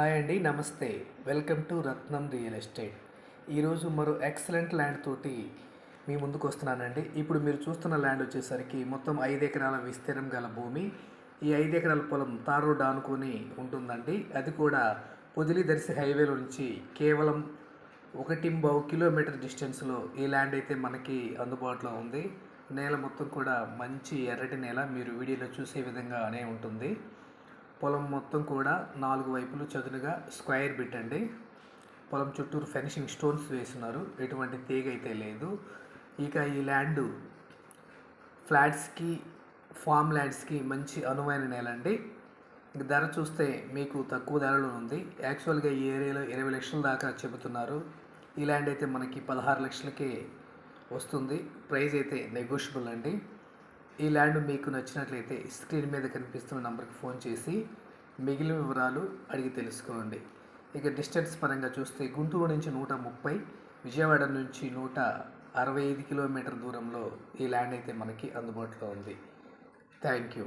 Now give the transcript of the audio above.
Hi అండి నమస్తే. Welcome to Ratnam real estate. ఈరోజు మరో ఎక్సలెంట్ ల్యాండ్ తోటి మీ ముందుకు వస్తున్నానండి. ఇప్పుడు మీరు చూస్తున్న ల్యాండ్ వచ్చేసరికి మొత్తం ఐదు ఎకరాల విస్తీర్ణం గల భూమి. ఈ ఐదు ఎకరాల పొలం తార్ రోడ్ ఆనుకొని ఉంటుందండి. అది కూడా పొదిలి దర్శి హైవేలో నుంచి కేవలం ఒకటి బావు కిలోమీటర్ డిస్టెన్స్లో ఈ ల్యాండ్ అయితే మనకి అందుబాటులో ఉంది. నేల మొత్తం కూడా మంచి ఎర్రటి నేల. మీరు వీడియోలో చూసే విధంగానే ఉంటుంది. పొలం మొత్తం కూడా నాలుగు వైపులు చదునుగా స్క్వేర్ బిట్ అండి. పొలం చుట్టూరు ఫెన్సింగ్ స్టోన్స్ వేస్తున్నారు. ఎటువంటి తీగ అయితే లేదు. ఇక ఈ ల్యాండ్ ఫ్లాట్స్కి ఫామ్ ల్యాండ్స్కి మంచి అనువైన నేల అండి. ధర చూస్తే మీకు తక్కువ ధరలో ఉంది. యాక్చువల్గా ఈ ఏరియాలో ఇరవై లక్షల దాకా చెబుతున్నారు. ఈ ల్యాండ్ అయితే మనకి పదహారు లక్షలకే వస్తుంది. ప్రైస్ అయితే నెగోషియబుల్ అండి. ఈ ల్యాండ్ మీకు నచ్చినట్లయితే స్క్రీన్ మీద కనిపిస్తున్న నంబర్కి ఫోన్ చేసి మిగిలిన వివరాలు అడిగి తెలుసుకోండి. ఇక డిస్టెన్స్ పరంగా చూస్తే గుంటూరు నుంచి నూట ముప్పై విజయవాడ నుంచి నూట అరవై ఐదు కిలోమీటర్ దూరంలో ఈ ల్యాండ్ అయితే మనకి అందుబాటులో ఉంది. Thank you.